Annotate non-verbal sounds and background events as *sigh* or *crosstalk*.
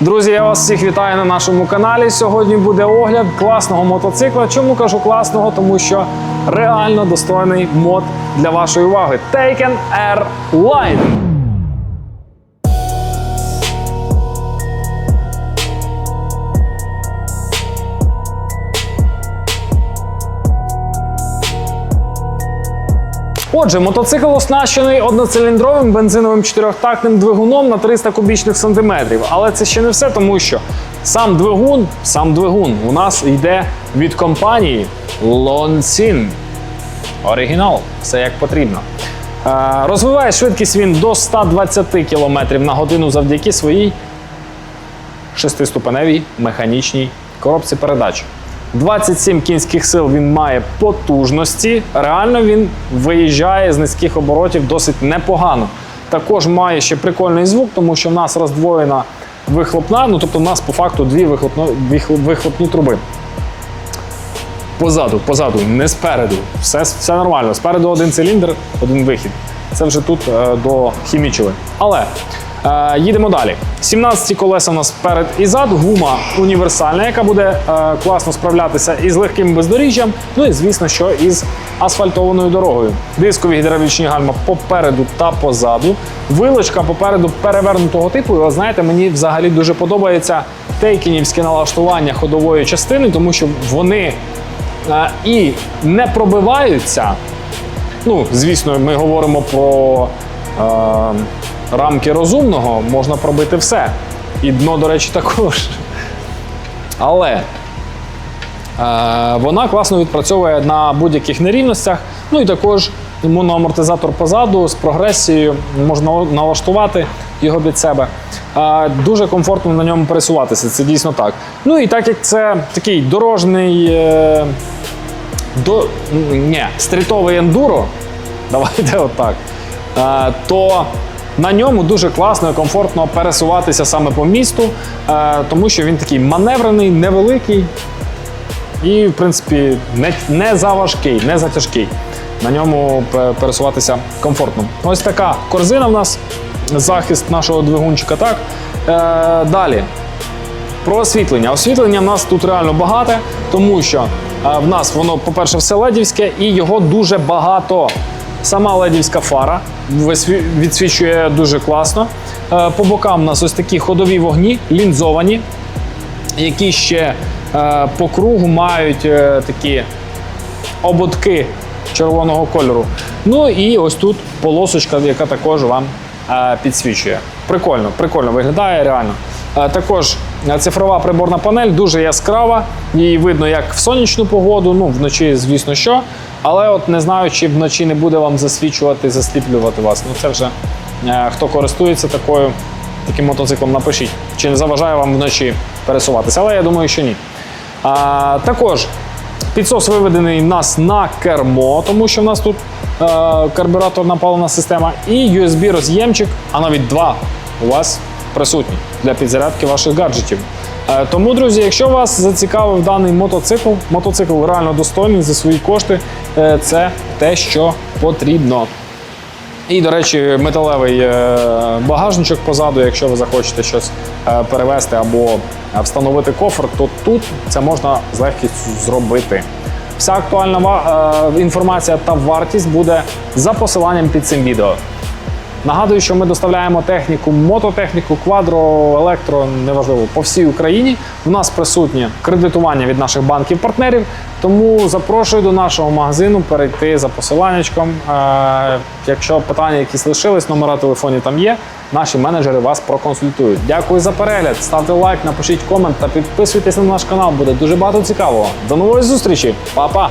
Друзі, я вас всіх вітаю на нашому каналі. Сьогодні буде огляд класного мотоцикла. Чому кажу класного? Тому що реально достойний мод для вашої уваги. Taken Air Line. Отже, мотоцикл оснащений одноциліндровим бензиновим чотирьохтактним двигуном на 300 кубічних сантиметрів. Але це ще не все, тому що сам двигун, сам двигун у нас йде від компанії Lonsin. Оригінал, все як потрібно. Е, Розвиває швидкість він до 120 км на годину завдяки своїй шестиступеневій механічній коробці передач. 27 кінських сил він має потужності. Реально він виїжджає з низьких оборотів досить непогано. Також має ще прикольний звук, тому що в нас роздвоєна вихлопна, ну тобто в нас по факту дві вихлопно, вихлопні труби. Позаду, позаду, не спереду. Все, все нормально. Спереду один циліндр, один вихід. Це вже тут е, до хімічили. Але е, їдемо далі. 17 колеса у нас перед і зад, гума універсальна, яка буде е, класно справлятися із легким бездоріжжям. Ну і звісно, що із асфальтованою дорогою. Дискові гідравлічні гальма попереду та позаду. Вилочка попереду перевернутого типу. І ви знаєте, мені взагалі дуже подобається тейкінівське налаштування ходової частини, тому що вони е, і не пробиваються. Ну, звісно, ми говоримо про е, рамки розумного, можна пробити все. І дно, до речі, також. Але е, вона класно відпрацьовує на будь-яких нерівностях. Ну і також моноамортизатор позаду з прогресією можна налаштувати його під себе. Е, дуже комфортно на ньому пересуватися, це дійсно так. Ну і так як це такий дорожній. Е, до ні, стрітовий ендуро, *laughs* давайте отак, е, то на ньому дуже класно і комфортно пересуватися саме по місту, е, тому що він такий маневрений, невеликий і, в принципі, не, не заважкий, не затяжкий. На ньому пересуватися комфортно. Ось така корзина в нас, захист нашого двигунчика. Так. Е, далі. Про освітлення. Освітлення в нас тут реально багате, тому що е, в нас воно, по-перше, все ледівське і його дуже багато. Сама ледівська фара відсвічує дуже класно. Е, По бокам у нас ось такі ходові вогні, лінзовані, які ще е, по кругу мають е, такі ободки червоного кольору. Ну і ось тут полосочка, яка також вам підсвічує. Прикольно, прикольно виглядає реально. Також цифрова приборна панель дуже яскрава. Її видно як в сонячну погоду, ну вночі, звісно, що. Але от не знаю, чи вночі не буде вам засвічувати, засліплювати вас. Ну це вже е, хто користується такою, таким мотоциклом, напишіть, чи не заважає вам вночі пересуватися. Але я думаю, що ні. А, також Підсос виведений в нас на кермо, тому що в нас тут е, карбюраторна паливна система, і USB-роз'ємчик, а навіть два у вас присутні для підзарядки ваших гаджетів. Е, тому, друзі, якщо вас зацікавив даний мотоцикл, мотоцикл реально достойний за свої кошти, е, це те, що потрібно. І, до речі, металевий е, багажничок позаду, якщо ви захочете щось перевезти або встановити кофр, то тут це можна з легкістю зробити. Вся актуальна інформація та вартість буде за посиланням під цим відео. Нагадую, що ми доставляємо техніку, мототехніку, квадро, електро, неважливо, по всій Україні. У нас присутнє кредитування від наших банків-партнерів. Тому запрошую до нашого магазину перейти за посиланнячком. Е, Якщо питання якісь лишились, номера телефонів там є. Наші менеджери вас проконсультують. Дякую за перегляд. Ставте лайк, напишіть комент та підписуйтесь на наш канал. Буде дуже багато цікавого. До нової зустрічі, Па-па!